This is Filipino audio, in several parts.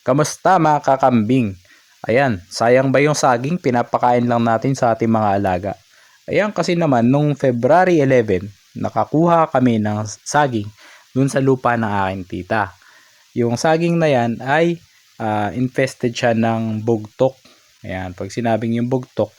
Kamusta mga kakambing? Ayan, sayang ba yung saging pinapakain lang natin sa ating mga alaga? Ayan kasi naman nung February 11, nakakuha kami ng saging dun sa lupa ng aking tita. Yung saging na yan ay ah, infested siya ng bugtok. Ayan, pag sinabing yung bugtok,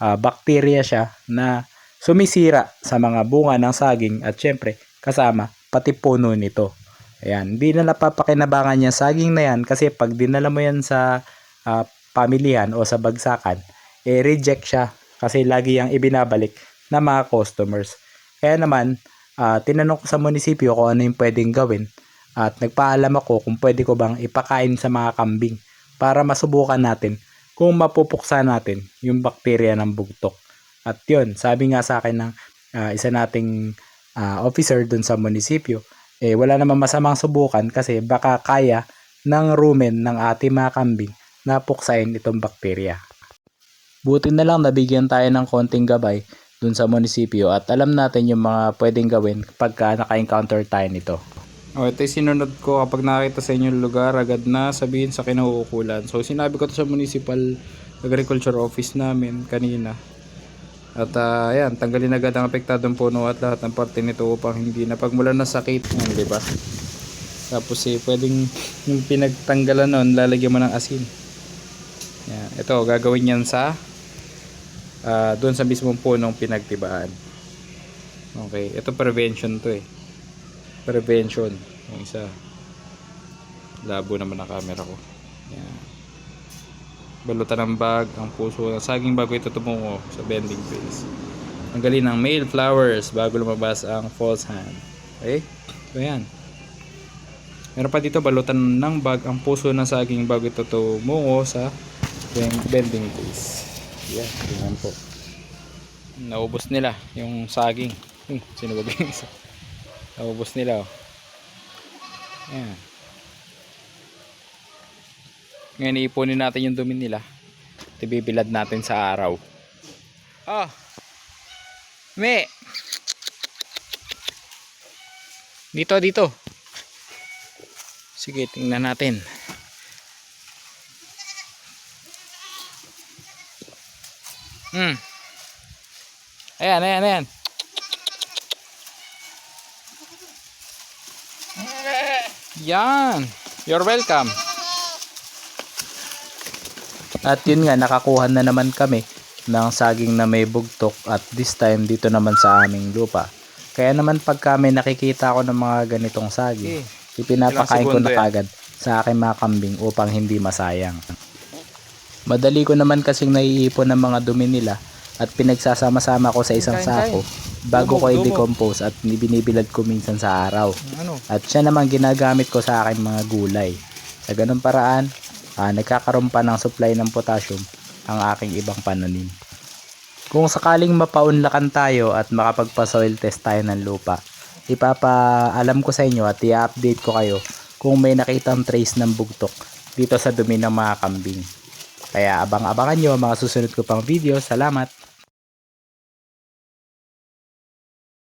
ah, bacteria siya na sumisira sa mga bunga ng saging at syempre kasama pati puno nito. Ayan, hindi na napapakinabangan yung saging na yan kasi pag dinala mo yan sa ah, pamilihan o sa bagsakan, eh reject siya kasi lagi yung ibinabalik na mga customers. Kaya naman, ah, tinanong ko sa munisipyo kung ano yung pwedeng gawin at nagpaalam ako kung pwede ko bang ipakain sa mga kambing para masubukan natin kung mapupuksa natin yung bakterya ng bugtok. At yun, sabi nga sa akin ng ah, isa nating ah, officer dun sa munisipyo, eh wala namang masamang subukan kasi baka kaya ng rumen ng ating mga kambing na puksain itong bakterya. Buti na lang nabigyan tayo ng konting gabay dun sa munisipyo at alam natin yung mga pwedeng gawin pagka naka-encounter tayo nito. O, ito yung sinunod ko kapag nakita sa inyo yung lugar, agad na sabihin sa kinauukulan. So, sinabi ko to sa municipal agriculture office namin kanina. At ah, ayan, tanggalin agad ang apektadong puno at lahat ng parte nito upang hindi na pagmulan na sakit. Yan, di ba? Tapos eh, pwedeng yung pinagtanggalan nun, lalagyan mo ng asin. Yan, ito, gagawin yan sa ah, doon sa mismong punong pinagtibaan. Okay, ito prevention to eh. Prevention. Yung isa. Labo naman ang camera ko. Yan. Balutan ng bag, ang puso ng saging bago ito tumungo sa bending face. Tanggalin ng male flowers bago lumabas ang false hand. Okay? So yan. Meron pa dito balutan ng bag ang puso ng saging bago ito tumungo sa ben- bending face. Yan, yan po. Naubos nila yung saging. Hmm, sino ba isa? Naubos nila oh. Yan. Ngayon iipunin natin yung dumi nila. At ibibilad natin sa araw. Oh. Me. Dito, dito. Sige, tingnan natin. Hmm. Ayan, ayan, ayan. Yan. You're welcome. At yun nga, nakakuha na naman kami ng saging na may bugtok at this time dito naman sa aming lupa. Kaya naman pag kami nakikita ko ng mga ganitong saging, ipinapakain ko na kagad sa aking mga kambing upang hindi masayang. Madali ko naman kasing naiipon ng mga dumi nila at pinagsasama-sama ko sa isang sako bago ko i-decompose at binibilad ko minsan sa araw. Ano? At siya naman ginagamit ko sa akin mga gulay. Sa ganun paraan, ah, nagkakaroon pa ng supply ng potassium ang aking ibang pananim. Kung sakaling mapaunlakan tayo at makapagpa-soil test tayo ng lupa, ipapaalam ko sa inyo at i-update ko kayo kung may nakitang trace ng bugtok dito sa dumi ng mga kambing. Kaya abang-abangan nyo mga susunod ko pang video. Salamat!